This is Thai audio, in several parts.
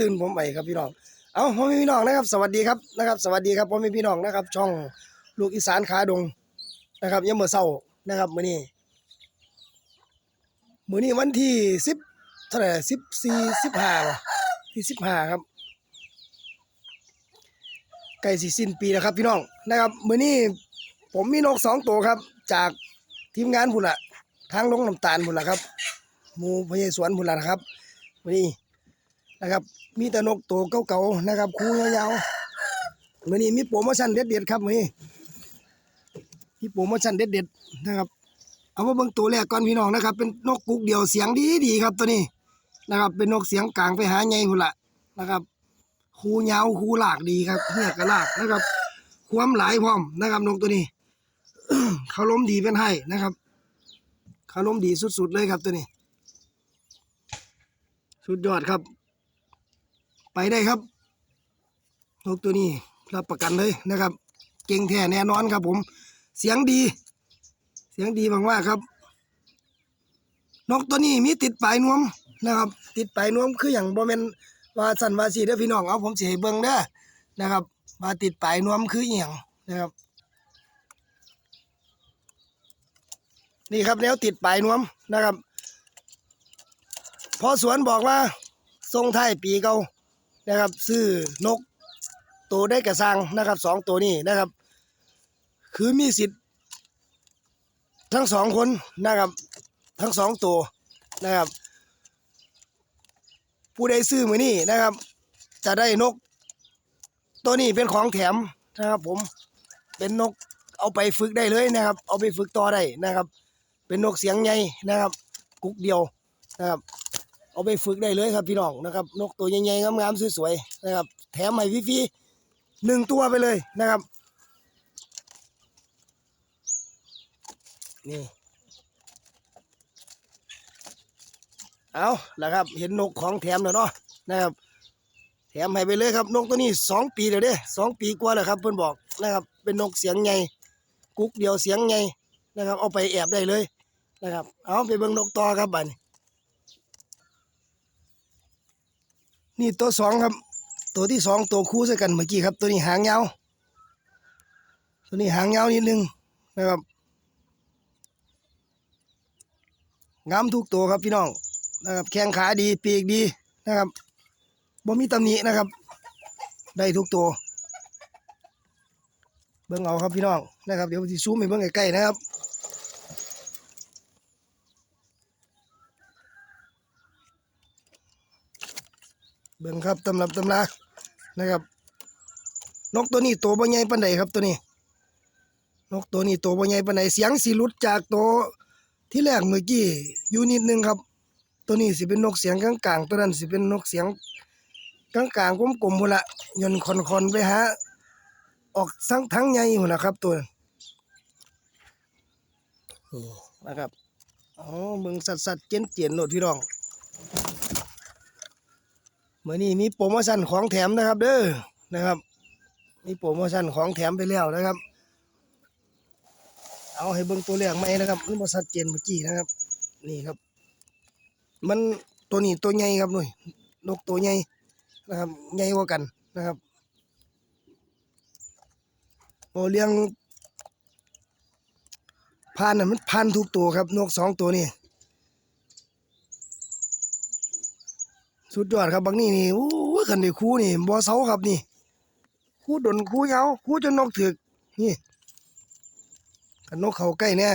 ตื่นผมไปครับพี่น้อง เอาพ่อแม่พี่น้องนะครับ สวัสดีครับนะครับ สวัสดีครับพ่อแม่พี่น้องนะครับ ช่องลูกอีสานขาดงนะครับยามมื้อเช้านะครับมื้อนี้มื้อนี้วันที่10เท่าไหร่14 15บ่ที่15ครับใกล้สิสิ้นปีแล้วครับพี่น้องนะครับมื้อนี้ผมมีนกสองตัวครับ จากทีมงานพุ่นละทางลงน้ำตาลพุ่นละครับหมูพญสวนพุ่นละนะครับมื้อนี้ นะครับ มีแต่นกตัวเก่าๆนะครับคูยาวๆมื้อนี้มีโปรโมชั่นเด็ดๆครับมื้อนี้มีโปรโมชั่นเด็ดๆนะครับ เอามาเบิ่งตัวแรกก่อนพี่น้องนะครับ เป็นนกกุกเดี่ยวเสียงดีๆครับตัวนี้นะครับ เป็นนกเสียงกลางไปหาใหญ่พุ่นละนะครับคูยาวคูหลากดีครับเหี้ยกระลากนะครับ ความหลายพร้อมนะครับนกตัวนี้เขาล้มดีเป็นให้นะครับ เขาล้มดีสุดๆเลยครับตัวนี้ สุดยอดครับ ไปได้ครับนกตัวนี้รับประกันเลยนะครับ เก่งแท้แน่นอนครับผม เสียงดี เสียงดีมากๆครับ นกตัวนี้มีติดปลายนวมนะครับ ติดปลายนวมคืออย่างบ่แม่นว่าสันว่าสีเด้อพี่น้องเอาผมสิให้เบิ่งเด้อนะครับว่าติดปลายนวมคืออีหยังนะครับ นี่ครับแนวติดปลายนวมนะครับพอสวนบอกว่าทรงไทยปีเก่า นะครับ ซื้อนกตัวได้กระสังนะครับสองตัวนี้นะครับ คือมีสิทธิ์ ทั้งสองคนนะครับ ทั้งสองตัวนะครับ ผู้ใดซื้อมือนี้นะครับ จะได้นก ตัวนี้เป็นของแถมนะครับ ผมเป็นนกเอาไปฝึกได้เลยนะครับ เอาไปฝึกต่อได้นะครับ เป็นนกเสียงใหญ่นะครับ กุกเดียวนะครับ เอาไปฝึกได้เลยครับพี่น้องนะครับนกตัวใหญ่ๆงามๆสวยๆนะครับ แถมให้ฟรีๆหนึ่งตัวไปเลยนะครับ นี่เอาละครับ เห็นนกของแถมแล้วเนาะนะครับ แถมให้ไปเลยครับ นกตัวนี้สองปีแล้วเด้สองปีกว่าแล้วครับเพื่อนบอกนะครับ เป็นนกเสียงใหญ่กุ๊กเดียวเสียงใหญ่นะครับ เอาไปแอบได้เลยนะครับ เอาไปเบิ่งนกต่อครับบัดนี้ นี่ตัวสองครับ ตัวที่สองตัวคู่ใส่กันเมื่อกี้ครับ ตัวนี้หางยาวตัวนี้หางยาวนิดนึงนะครับงามทุกตัวครับพี่น้องนะครับแข้งขาดีปีกดีนะครับบ่มีตำหนินะครับ ได้ทุกตัว เบิ่งเอาครับพี่น้องนะครับ เดี๋ยวสิซูมให้เบิ่งใกล้ๆนะครับ เบิ่งครับตำรับตำรานะครับ นกตัวนี้ตัวบ่ใหญ่ปานใดครับตัวนี้ นกตัวนี้ตัวบ่ใหญ่ปานใดเสียงสิหลุดจากตัวที่แรกเมื่อกี้อยู่นิดนึงครับ ตัวนี้สิเป็นนกเสียงกลางๆตัวนั้นสิเป็นนกเสียงกลางๆกลมๆพุ่นละย่นคอนๆไปหาออกทั้งทั้งใหญ่พุ่นละครับตัวนั้นนี่นะครับอ๋อเบิ่งสัดๆเจียนๆโลดพี่น้อง เมื่อนี้มีโปรโมชั่นของแถมนะครับ เด้อนะครับ มีโปรโมชั่นของแถมไปแล้วนะครับ เอาให้เบิ่งตัวแรกไหมนะครับมันบ่ชัดเจนเมื่อกี้นะครับ นี่ครับ มันตัวนี้ตัวใหญ่ครับหน่ยนกตัวใหญ่นะครับใหญ่กว่ากันนะครับโอเลี้ยงพานน่ะมันพันทุกตัวครับนกสองตัวนี่ สุดยอดครับบางนี่นี่โอ้ยคันได้คู่นี่บ่เซาครับนี่ คู่ดนคู่เหงาคู่จนนกถึกนี่กันนกเขาใกล้เนี่ย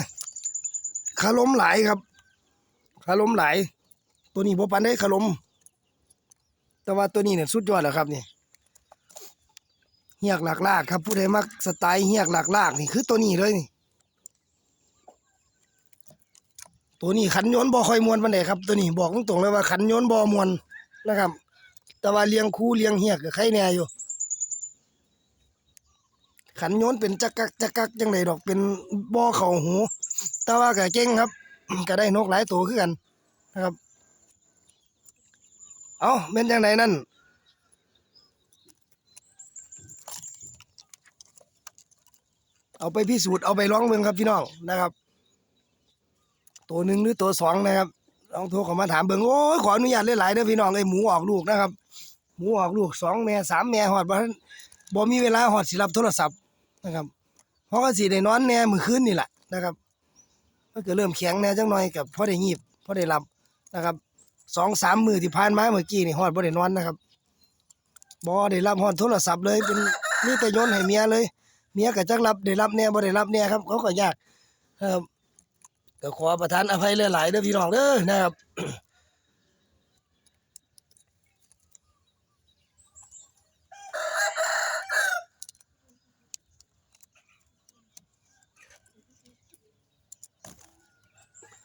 ขาล้มหลายครับขาล้มหลาย ตัวนี้บ่ปันได้ขาล้มแต่ว่าตัวนี้เนี่ยสุดยอดแล้วครับนี่เฮียกหลากลากครับผู้ใดมักสไตล์เฮียกหลากลากนี่คือตัวนี้เลยนี่ตัวนี้ขันโยนบ่ค่อยมวนปานใดครับ ตัวนี้บอกตรงๆเลยว่าขันโยนบ่มวน นะครับ แต่ว่าเลี้ยงคู่เลี้ยงเฮียกก็ใครแน่อยู่ ขันโยนเป็นจักกักจักกักจังไดดอกเป็นบ่อเข่าหู แต่ว่าก็เก่งครับ ก็ได้นกหลายตัวคือกันนะครับ เอาเป็นจังไดนั่นเอาไปพิสูจน์เอาไปร้องเมืองครับพี่น้องนะครับ ตัวหนึ่งหรือตัวสองนะครับ องโทรเข้ามาถามเบิ่งโอ้ยขออนุญาตหลายๆเด้อพี่น้องไอ้หมูออกลูกนะครับหมูออกลูกสองแม่สามแม่หอดบ่ทันบ่มีเวลาหอดสิรับโทรศัพท์นะครับเพราะก็สิได้นอนแน่มื้อคืนนี่แหละนะครับมันก็เริ่มแข็งแน่จังหน่อยกับพอได้งีบพอได้หลับนะครับสองสามมือที่ผ่านมาเมื่อกี้นี่ฮอดบ่ได้นอนนะครับบ่ได้รับฮอดโทรศัพท์เลยเป็นมีแต่โยนให้เมียเลย เมียก็จักรับได้รับแน่บ่ได้รับแน่ครับเขาก็ยากครับ ก็ขอประทานอภัยหลายๆเด้อพี่น้องเด้อนะครับ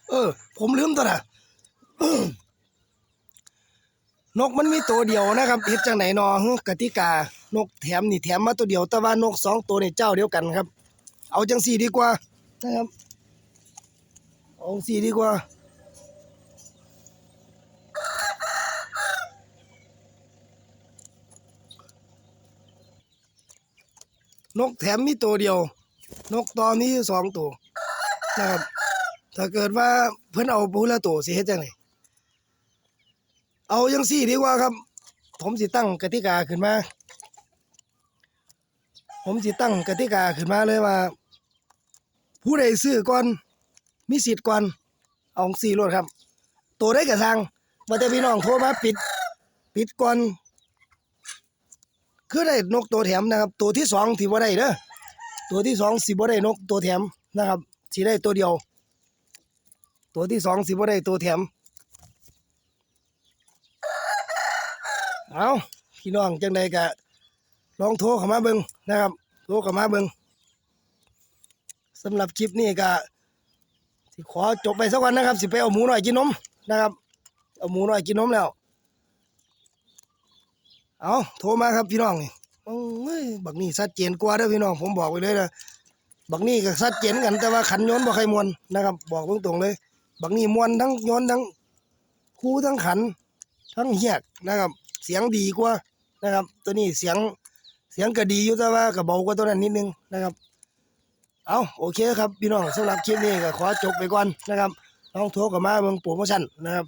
เออ ผมลืมตัวนะนกมันมีตัวเดียวนะครับเฮ็ดจังไหนนอกติกานกแถมนี่แถมมาตัวเดียวแต่ว่านกสองตัวในเจ้าเดียวกันครับ เอาจังสี่ดีกว่านะครับ อาจังสี่ดีกว่า นกแถมมีตัวเดียว นกตอมีอยู่สองตัวนะครับ ถ้าเกิดว่าเพิ่นเอาผู้ละตัวสิเฮ็ดจังไดเอาจังซี่ดีกว่าครับ ผมสิตั้งกติกาขึ้นมา ผมสิตั้งกติกาขึ้นมาเลยว่า ผู้ใดซื้อก่อน มีสิทธิ์ก่อนเอาสี่รถครับ ตัวได้กระซังว่าแต่พี่น้องโทรมาปิด ปิดก่อนคือได้นกตัวแถมนะครับ ตัวที่สองที่บ่ได้เด้อตัวที่สองสิบ่ได้นกตัวแถมนะครับสิได้ตัวเดียว ตัวที่สองสิบ่ได้ตัวแถมเอาพี่น้องจังใดกะลองโทรเข้ามาเบิ่งนะครับ โทรเข้ามาเบิ่งสำหรับคลิปนี้ก็ สิขอจบไปสักวันนะครับ สิไปเอาหมูหน่อยกินนมนะครับ เอาหมูหน่อยกินนมแล้ว เอาโทรมาครับพี่น้องนี่โอ้ยบักนี่ชัดเจนกว่าเด้อพี่น้องผมบอกไว้เลยนะบักนี่ก็ชัดเจนกันแต่ว่าขันโยนบ่ใครมวนนะครับ บอกตรงๆเลย บักนี่มวนทั้งโยนทั้งคู่ทั้งขัน ทั้งเฮียกนะครับ เสียงดีกว่านะครับ ตัวนี้เสียงเสียงก็ดีอยู่แต่ว่าก็เบากว่าตัวนั้นนิดนึงนะครับ เอาโอเคครับพี่น้องสำหรับคลิปนี้ก็ขอจบไปก่อนนะครับลองโทรกลับมาเมืองโปรโมชั่นนะครับ